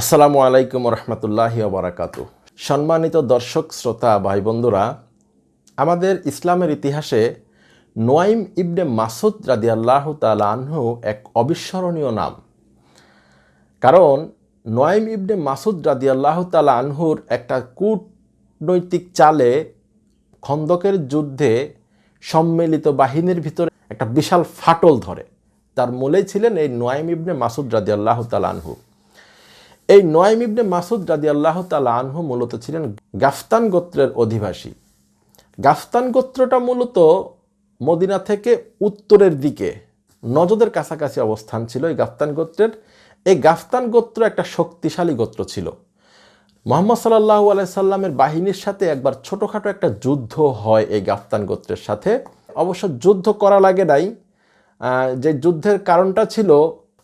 আসসালামু আলাইকুম রহমতুল্লাহি বারাকাতু সম্মানিত দর্শক, শ্রোতা ভাই বন্ধুরা আমাদের ইসলামের ইতিহাসে নোয়াইম ইবনে মাসুদ রাদি আল্লাহ আনহু এক অবিস্মরণীয় নাম। কারণ নোয়াইম ইবনে মাসুদ রাদি আল্লাহ আনহুর একটা কূটনৈতিক চালে খন্দকের যুদ্ধে সম্মিলিত বাহিনীর ভিতরে একটা বিশাল ফাটল ধরে। তার মূলেই ছিলেন এই নোয়াইম ইবনে মাসুদ রাদি আল্লাহ আনহু। এই নয়ম ইবনে মাসুদ রাদি আল্লাহ তালা আনহু মূলত ছিলেন গাফতান গোত্রের অধিবাসী। গাফতান গোত্রটা মূলত মদিনা থেকে উত্তরের দিকে নজদের কাছাকাছি অবস্থান ছিল এই গাফতান গোত্রের। এই গাফতান গোত্র একটা শক্তিশালী গোত্র ছিল। মোহাম্মদ সাল্লাহ আলাইসাল্লামের বাহিনীর সাথে একবার ছোটোখাটো একটা যুদ্ধ হয় এই গাফতান গোত্রের সাথে। অবশ্য যুদ্ধ করা লাগে নাই। যে যুদ্ধের কারণটা ছিল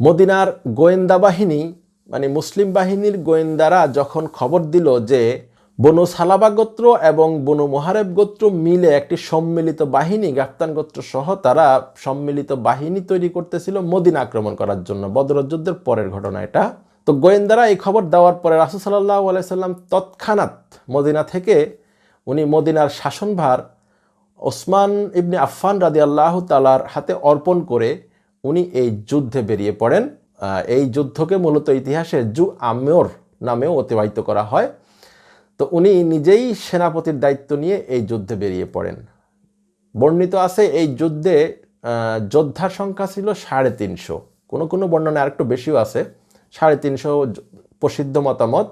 মদিনার গোয়েন্দা বাহিনী মানে মুসলিম বাহিনীর গোয়েন্দারা যখন খবর দিল যে বনু সালাবা গোত্র এবং বনু মোহারেব গোত্র মিলে একটি সম্মিলিত বাহিনী, গাফতান গোত্র সহ তারা সম্মিলিত বাহিনী তৈরি করতেছিল মদিনা আক্রমণ করার জন্য। বদর যুদ্ধের পরের ঘটনা এটা। তো গোয়েন্দারা এই খবর দেওয়ার পরে রাসুল সাল্লাহ আলাইসাল্লাম তৎক্ষণাৎ মদিনা থেকে উনি মদিনার শাসনভার ওসমান ইবনে আফফান রাদি আল্লাহ তালার হাতে অর্পণ করে উনি এই যুদ্ধে বেরিয়ে পড়েন। এই যুদ্ধকে মূলত ইতিহাসে জু আমের নামেও অতিবাহিত করা হয়। তো উনি নিজেই সেনাপতির দায়িত্ব নিয়ে এই যুদ্ধে বেরিয়ে পড়েন। বর্ণিত আছে এই যুদ্ধে যোদ্ধার সংখ্যা ছিল সাড়ে তিনশো। কোনো কোনো বর্ণনা আরেকটু বেশিও আছে। সাড়ে তিনশো প্রসিদ্ধ মতামত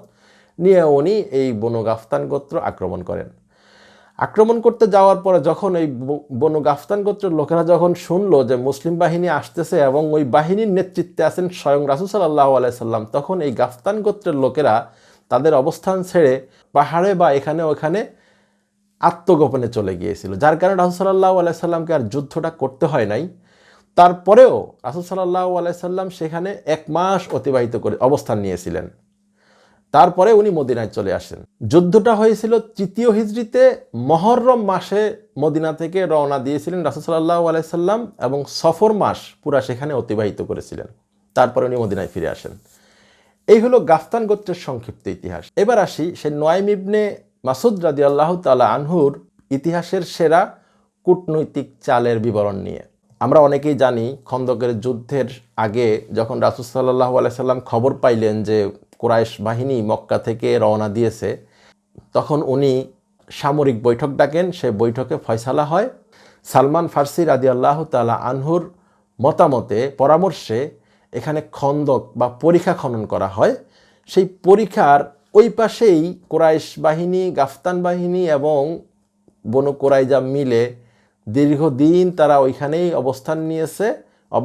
নিয়ে উনি এই বনগাফতান গোত্র আক্রমণ করেন। আক্রমণ করতে যাওয়ার পরে যখন এই বনু গাফতান গোত্রের লোকেরা যখন শুনলো যে মুসলিম বাহিনী আসতেছে এবং ওই বাহিনীর নেতৃত্বে আছেন স্বয়ং রাসুল সাল্লাহ আলাইসাল্লাম তখন এই গাফতান গোত্রের লোকেরা তাদের অবস্থান ছেড়ে পাহাড়ে বা এখানে ওখানে আত্মগোপনে চলে গিয়েছিল। যার কারণে রাসুল সাল্লাহ আলাইসাল্লামকে আর যুদ্ধটা করতে হয় নাই। তারপরেও রাসুল সাল্লাহ আলাইসাল্লাম সেখানে এক মাস অতিবাহিত করে অবস্থান নিয়েছিলেন। তারপরে উনি মদিনায় চলে আসেন। যুদ্ধটা হয়েছিল তৃতীয় হিজড়িতে, মহরম মাসে মদিনা থেকে রওনা দিয়েছিলেন রাসুসাল্লাহ আলাইসাল্লাম এবং সফর মাস পুরা সেখানে অতিবাহিত করেছিলেন। তারপরে উনি মদিনায় ফিরে আসেন। এই হলো গাফতান গোত্রের সংক্ষিপ্ত ইতিহাস। এবার আসি সে নয়ম ইবনে মাসুদ রাজি আল্লাহ তালা আনহুর ইতিহাসের সেরা কূটনৈতিক চালের বিবরণ নিয়ে। আমরা অনেকেই জানি খন্দকের যুদ্ধের আগে যখন রাসুসাল্লাহ আলাইসাল্লাম খবর পাইলেন যে কোরাইশ বাহিনী মক্কা থেকে রওনা দিয়েছে। তখন উনি সামরিক বৈঠক ডাকেন, সে বৈঠকে ফয়সালা হয়। সালমান ফার্সি রাদি আল্লাহ তালা আনহুর মতামতে পরামর্শে এখানে খন্দক বা পরীক্ষা খনন করা হয়। সেই পরীক্ষার ওই পাশেই কোরাইশ বাহিনী, গাফতান বাহিনী এবং বনু কোরাইজা মিলে দীর্ঘদিন তারা ওইখানেই অবস্থান নিয়েছে,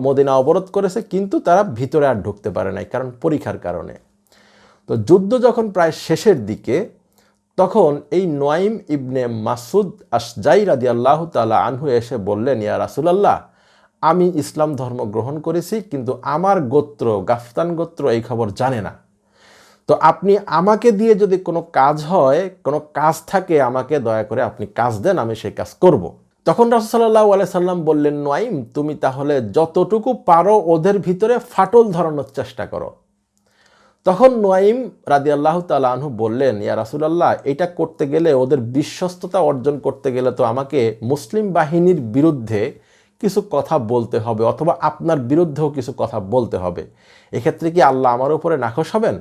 মদিনা অবরোধ করেছে, কিন্তু তারা ভিতরে আর ঢুকতে পারে নাই কারণ পরীক্ষার কারণে। তো যুদ্ধ যখন প্রায় শেষের দিকে, তখন এই নোয়াইম ইবনে মাসুদ আসজাই রাদি আল্লাহ তালা আনহু এসে বললেন, ইয়া রাসুলাল্লাহ, আমি ইসলাম ধর্ম গ্রহণ করেছি, কিন্তু আমার গোত্র, গাফতান গোত্র এই খবর জানে না তো আপনি আমাকে দিয়ে যদি কোনো কাজ হয়, কোনো কাজ থাকে, আমাকে দয়া করে আপনি কাজ দেন, আমি সেই কাজ করব। তখন রাসুসাল্লাহ আলাই সাল্লাম বললেন, নোয়াইম, তুমি তাহলে যতটুকু পারো, ওদের ভিতরে ফাটল ধরানোর চেষ্টা করো তখন নোয়াইম রাদি আল্লাহ তালু বললেন, ইয়া রাসুলাল্লাহ, এটা করতে গেলে ওদের বিশ্বস্ততা অর্জন করতে গেলে তো আমাকে মুসলিম বাহিনীর বিরুদ্ধে কিছু কথা বলতে হবে অথবা আপনার বিরুদ্ধেও কিছু কথা বলতে হবে। এক্ষেত্রে কি আল্লাহ আমার উপরে নাখোশ হবেন?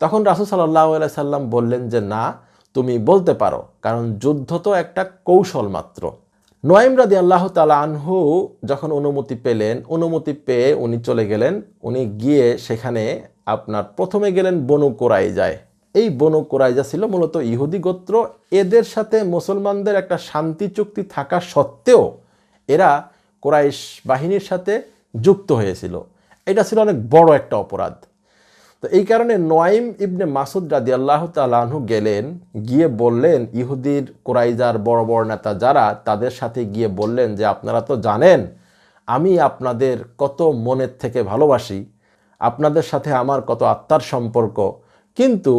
তখন রাসুল সাল্লাহ সাল্লাম বললেন যে, না, তুমি বলতে পারো, কারণ যুদ্ধ তো একটা কৌশল মাত্র। নোয়াইম রাদি আল্লাহ তালা আনহু যখন অনুমতি পেলেন, অনুমতি পেয়ে উনি চলে গেলেন। উনি গিয়ে সেখানে আপনার প্রথমে গেলেন বনু কোরাইজায়। এই বনু কোরাইজা ছিল মূলত ইহুদি গোত্র। এদের সাথে মুসলমানদের একটা শান্তি চুক্তি থাকা সত্ত্বেও এরা কোরাইশ বাহিনীর সাথে যুক্ত হয়েছিল। এটা ছিল অনেক বড় একটা অপরাধ। তো এই কারণে নোয়াইম ইবনে মাসুদ রাদি আল্লাহ তালাহু গেলেন, গিয়ে বললেন, ইহুদির কোরাইজার বড় বড় নেতা যারা, তাদের সাথে গিয়ে বললেন যে, আপনারা তো জানেন, আমি আপনাদের কত মনের থেকে ভালোবাসি আপনাদের সাথে আমার কত আত্মার সম্পর্ক, কিন্তু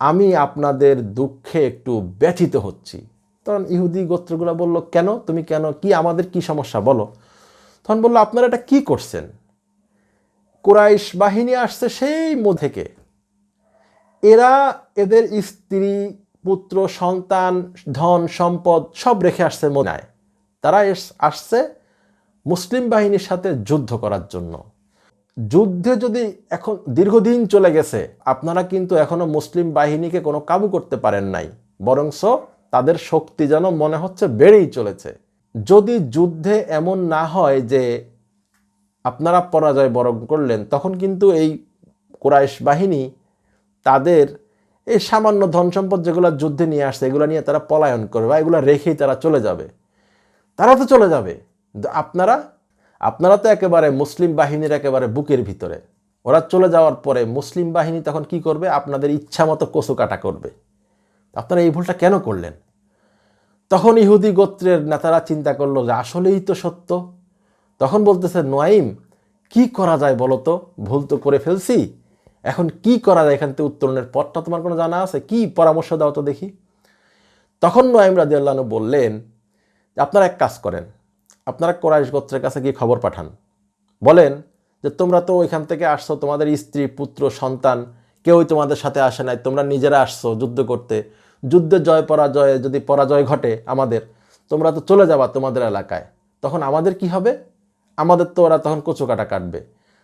আমি আপনাদের দুঃখে একটু ব্যথিত হচ্ছি। তখন ইহুদি গোত্রগুলো বলল, কেন? তুমি কেন? কি আমাদের কি সমস্যা? বলো। তখন বলল, আপনারা এটা কি করছেন? কোরাইশ বাহিনী আসছে সেই থেকে। এরা এদের স্ত্রী, পুত্র, সন্তান, ধন, সম্পদ সব রেখে আসছে মনায় তারা আসছে মুসলিম বাহিনীর সাথে যুদ্ধ করার জন্য। যুদ্ধে যদি এখন দীর্ঘদিন চলে গেছে, আপনারা কিন্তু এখনও মুসলিম বাহিনীকে কোনো কাবু করতে পারেন নাই। বরংস তাদের শক্তি যেন মনে হচ্ছে বেড়েই চলেছে। যদি যুদ্ধে এমন না হয় যে আপনারা পরাজয় বরণ করলেন, তখন কিন্তু এই কোরাইশ বাহিনী তাদের এই সামান্য ধন সম্পদ যেগুলো যুদ্ধে নিয়ে আসছে, এগুলো নিয়ে তারা পলায়ন করবে বা এগুলো রেখেই তারা চলে যাবে। তারা তো চলে যাবে। আপনারা আপনারা তো একেবারে মুসলিম বাহিনীর একেবারে বুকের ভিতরে। ওরা চলে যাওয়ার পরে মুসলিম বাহিনী তখন কি করবে? আপনাদের ইচ্ছা মতো কচু কাটা করবে। আপনারা এই ভুলটা কেন করলেন? তখন ইহুদি গোত্রের নেতারা চিন্তা করল যে আসলেই তো সত্য। তখন বলতেছে, নোয়াইম, কি করা যায় বলো তো? ভুল তো করে ফেলছি। এখন কি করা যায়? এখান থেকে উত্তরণের পথটা তোমার কোনো জানা আছে? কি পরামর্শ দাও তো দেখি। তখন নোয়াইম রাজি আল্লাহ বললেন, আপনারা এক কাজ করেন। আপনারা কোরাইশ গোত্রের কাছে গিয়ে খবর পাঠান। বলেন যে, তোমরা তো ওইখান থেকে আসছো, তোমাদের স্ত্রী, পুত্র, সন্তান, কেউই তোমাদের সাথে আসে নাই, তোমরা নিজেরা আসছো যুদ্ধ করতে। যুদ্ধে জয়, পরাজয়ে যদি পরাজয় ঘটে আমাদের, তোমরা তো চলে যাবা তোমাদের এলাকায়। তখন আমাদের কি হবে? আমাদের তো ওরা তখন কচু কাটা কাটবে।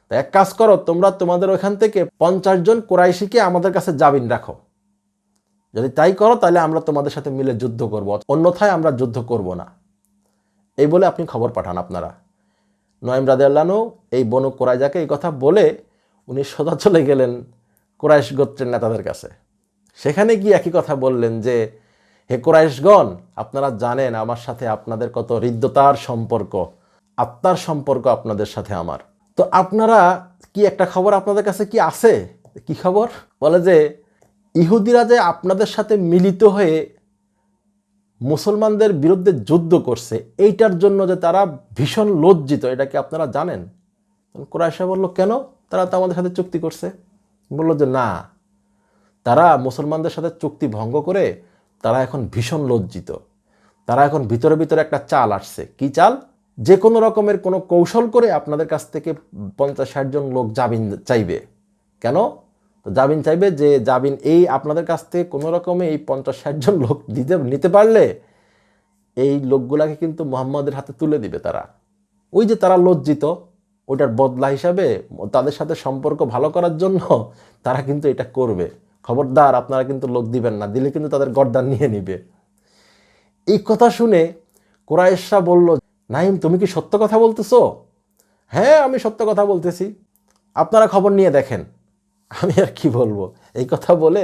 তা এক কাজ করো, তোমরা তোমাদের ওইখান থেকে পঞ্চাশ জন কোরাইশিকে আমাদের কাছে জামিন রাখো। যদি তাই করো, তাহলে আমরা তোমাদের সাথে মিলে যুদ্ধ করব, অন্যথায় আমরা যুদ্ধ করব না। এই বলে আপনি খবর পাঠান আপনারা। নয়েম রাদেল্লানু এই বনু কোরাইজাকে এই কথা বলে উনি সোজা চলে গেলেন কোরাইশ গোত্রের নেতাদের কাছে। সেখানে গিয়ে একই কথা বললেন যে, হে কোরাইশগণ, আপনারা জানেন আমার সাথে আপনাদের কত হৃদ্যতার সম্পর্ক, আত্মার সম্পর্ক আপনাদের সাথে আমার। তো আপনারা কি একটা খবর আপনাদের কাছে কি আছে? কি খবর? বলে যে, ইহুদিরা যে আপনাদের সাথে মিলিত হয়ে মুসলমানদের বিরুদ্ধে যুদ্ধ করছে, এইটার জন্য যে তারা ভীষণ লজ্জিত, এটা কি আপনারা জানেন? কোরআশা বলল, কেন? তারা তো আমাদের সাথে চুক্তি করছে। বলল যে, না, তারা মুসলমানদের সাথে চুক্তি ভঙ্গ করে তারা এখন ভীষণ লজ্জিত। তারা এখন ভিতরে ভিতরে একটা চাল আসছে কি চাল? যে কোনো রকমের কোনো কৌশল করে আপনাদের কাছ থেকে পঞ্চাশ ষাট জন লোক জামিন চাইবে। কেন? তো জামিন চাইবে যে জামিন এই আপনাদের কাছ থেকে কোনো রকমে এই পঞ্চাশ ষাট জন লোক দিতে, নিতে পারলে এই লোকগুলাকে কিন্তু মোহাম্মদের হাতে তুলে দিবে তারা। ওই যে তারা লজ্জিত, ওইটার বদলা হিসাবে তাদের সাথে সম্পর্ক ভালো করার জন্য তারা কিন্তু এটা করবে। খবরদার, আপনারা কিন্তু লোক দিবেন না, দিলে কিন্তু তাদের গর্দান নিয়ে নিবে। এই কথা শুনে কোরআশা বলল নাইম তুমি কি সত্য কথা বলতেছো? হ্যাঁ আমি সত্য কথা বলতেছি। আপনারা খবর নিয়ে দেখেন। আমি আর কি বলব? এই কথা বলে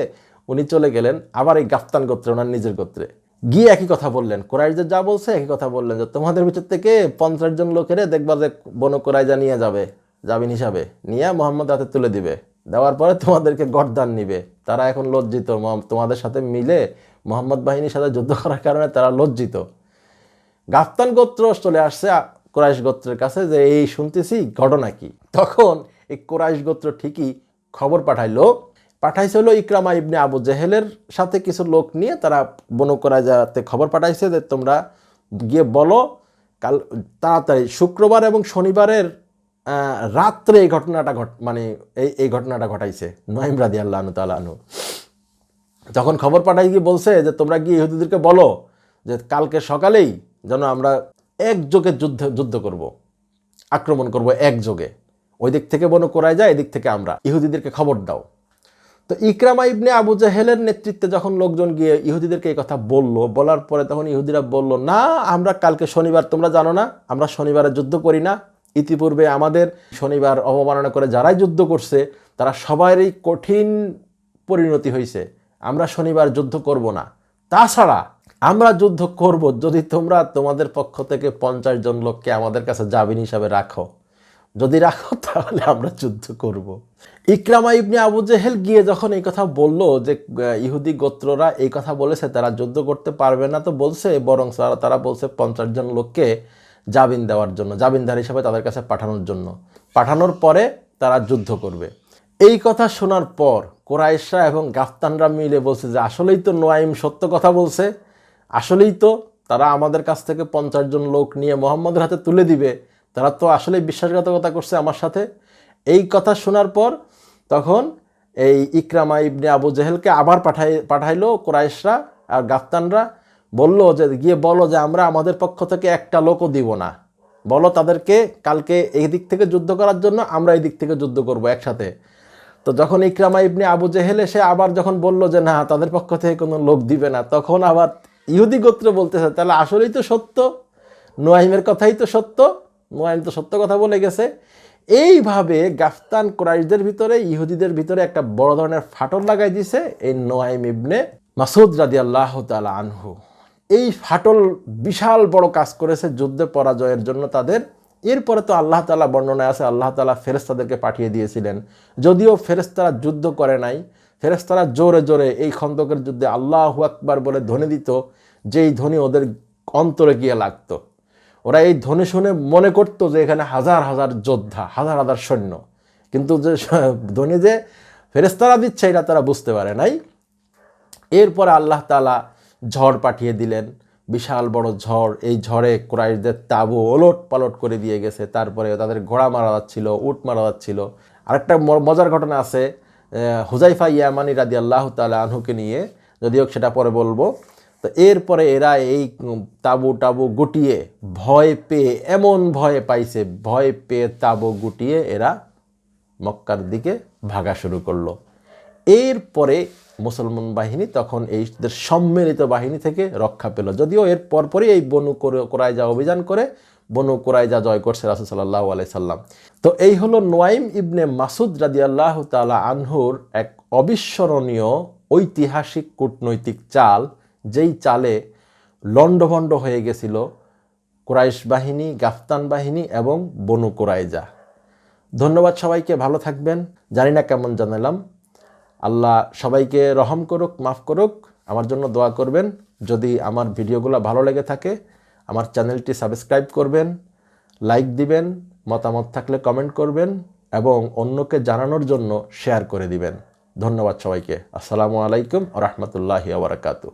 উনি চলে গেলেন আবার এই গাফতান গোত্রে, ওনার নিজের গোত্রে। গিয়ে একই কথা বললেন। কোরাইজা যা বলছে, একই কথা বললেন যে, তোমাদের ভিতর থেকে পঞ্চাশ জন লোকেরে দেখবা যে বন কোরাইজা নিয়ে যাবে জামিন হিসাবে। নিয়ে মোহাম্মদ হাতে তুলে দিবে। দেওয়ার পরে তোমাদেরকে গরদান নিবে। তারা এখন লজ্জিত। তোমাদের সাথে মিলে মোহাম্মদ বাহিনীর সাথে যুদ্ধ করার কারণে তারা লজ্জিত। গাফতান গোত্র চলে আসছে কোরাইশ গোত্রের কাছে যে, এই শুনতেছি, ঘটনা কি? তখন এই কোরাইশ গোত্র ঠিকই খবর পাঠাইলো পাঠাইছে হলো ইকরামা ইবনে আবু জেহেলের সাথে কিছু লোক নিয়ে, তারা বনু কোরাইজাতে খবর পাঠাইছে যে তোমরা গিয়ে বলো, কাল তাড়াতাড়ি শুক্রবার এবং শনিবারের রাত্রে এই ঘটনাটা ঘট মানে এই এই ঘটনাটা ঘটাইছে নহিম রাদি আল্লাহ তালু তখন খবর পাঠাই গিয়ে বলছে যে তোমরা গিয়ে ইহুদিদেরকে বলো যে কালকে সকালেই যেন আমরা একযোগে যুদ্ধ যুদ্ধ করব। আক্রমণ করব একযোগে ওই দিক থেকে বনো করায় যায় এদিক থেকে আমরা। ইহুদিদেরকে খবর দাও। তো ইকরামা ইবনে আবু জাহেলের নেতৃত্বে যখন লোকজন গিয়ে ইহুদিদেরকে এই কথা বলল, বলার পরে তখন ইহুদিরা বলল, না, আমরা কালকে শনিবার, তোমরা জানো না, আমরা শনিবারে যুদ্ধ করি না। ইতিপূর্বে আমাদের শনিবার অবমাননা করে যারাই যুদ্ধ করছে, তারা সবারই কঠিন পরিণতি হয়েছে আমরা শনিবার যুদ্ধ করব না। তাছাড়া আমরা যুদ্ধ করব যদি তোমরা তোমাদের পক্ষ থেকে পঞ্চাশ জন লোককে আমাদের কাছে জামিন হিসাবে রাখো। যদি রাখো, তাহলে আমরা যুদ্ধ করব। ইকরামা ইবনে আবু জেহেল গিয়ে যখন এই কথা বলল যে ইহুদি গোত্ররা এই কথা বলেছে, তারা যুদ্ধ করতে পারবে না তো বলছে, বরং তারা- বলছে পঞ্চাশ জন লোককে জামিন দেওয়ার জন্য, জামিনদার হিসাবে তাদের কাছে পাঠানোর জন্য। পাঠানোর পরে তারা যুদ্ধ করবে। এই কথা শোনার পর কোরাইশা এবং গাফতানরা মিলে বলছে যে, আসলেই তো নোয়াইম সত্য কথা বলছে, আসলেই তো তারা আমাদের কাছ থেকে পঞ্চাশ জন লোক নিয়ে মোহাম্মদের হাতে তুলে দিবে। তারা তো আসলেই বিশ্বাসঘাতকতা করছে আমার সাথে। এই কথা শোনার পর তখন এই ইকরামা ইবনে আবু জেহেলকে আবার পাঠাই, পাঠাইলো কোরাইশরা আর গাফতানরা। বলল যে, গিয়ে বলো যে, আমরা আমাদের পক্ষ থেকে একটা লোকও দিব না। বলো তাদেরকে কালকে এই দিক থেকে যুদ্ধ করার জন্য আমরা এই দিক থেকে যুদ্ধ করব একসাথে। তো যখন ইকরামা ইবনে আবু জেহেল এসে আবার যখন বলল যে, না, তাদের পক্ষ থেকে কোনো লোক দিবে না, তখন আবার ইহুদি গোত্র বলতেছে, তাহলে আসলেই তো সত্য, নোয়াইমের কথাই তো সত্য। নোয়াইম তো সত্য কথা বলে গেছে। এইভাবে গাফতান কোরাইশদের ভিতরে, ইহুদিদের ভিতরে একটা বড় ধরনের ফাটল লাগাই দিছে এই নোয়াইম ইবনে মাসুদ রাদি আল্লাহ তালা আনহু। এই ফাটল বিশাল বড় কাজ করেছে যুদ্ধে পরাজয়ের জন্য তাদের। এরপরে তো আল্লাহ তালা বর্ণনায় আছে, আল্লাহ তালা ফেরেস্তাদেরকে পাঠিয়ে দিয়েছিলেন। যদিও ফেরেস্তারা যুদ্ধ করে নাই ফেরেস্তারা জোরে জোরে এই খন্দকের যুদ্ধে আল্লাহ আকবার বলে ধ্বনি দিত, যেই ধ্বনি ওদের অন্তরে গিয়ে লাগতো। ওরা এই ধ্বনি শুনে মনে করতো যে এখানে হাজার হাজার যোদ্ধা, হাজার হাজার সৈন্য। কিন্তু যে ধ্বনি যে ফেরেস্তারা দিচ্ছে, এটা তারা বুঝতে পারে নাই। এরপরে আল্লাহ তালা ঝড় পাঠিয়ে দিলেন। বিশাল বড় ঝড়। এই ঝড়ে কোরাইশদের তাবু ওলট পালট করে দিয়ে গেছে। তারপরে তাদের ঘোড়া মারা যাচ্ছিল, উট মারা যাচ্ছিল। আরেকটা মজার ঘটনা আছে। হুজাইফা ইয়ামানি রাদি আল্লাহ তালা আনহুকে নিয়ে, যদিও সেটা পরে বলব। তো এরপরে এরা এই তাবু টাবু গুটিয়ে ভয় পেয়ে, এমন ভয় পাইছে, ভয় পেয়ে তাবু গুটিয়ে এরা মক্কার দিকে ভাগা শুরু করল। এরপরে মুসলমান বাহিনী তখন এইদের সম্মিলিত বাহিনী থেকে রক্ষা পেল। যদিও এর পরপরই এই বনু কোর- কোরাইজা অভিযান করে, বনু কোরাইজা জয় করছে রাসুল সাল্লাহ আলাই সাল্লাম। তো এই হলো নোয়াইম ইবনে মাসুদ রাদি আল্লাহ তালা আনহুর এক অবিস্মরণীয় ঐতিহাসিক কূটনৈতিক চাল। যেই চালে লণ্ডভণ্ড হয়ে গেছিল কোরাইশ বাহিনী, গাফতান বাহিনী এবং বনু কোরাইজা। ধন্যবাদ সবাইকে, ভালো থাকবেন। জানি না কেমন জানালাম। আল্লাহ সবাইকে রহম করুক, মাফ করুক। আমার জন্য দোয়া করবেন। যদি আমার ভিডিওগুলো ভালো লেগে থাকে, আমার চ্যানেলটি সাবস্ক্রাইব করবেন, লাইক দিবেন, মতামত থাকলে কমেন্ট করবেন এবং অন্যকে জানানোর জন্য শেয়ার করে দিবেন। ধন্যবাদ সবাইকে। আসসালামু আলাইকুম রহমতুল্লাহি আবরাকাতু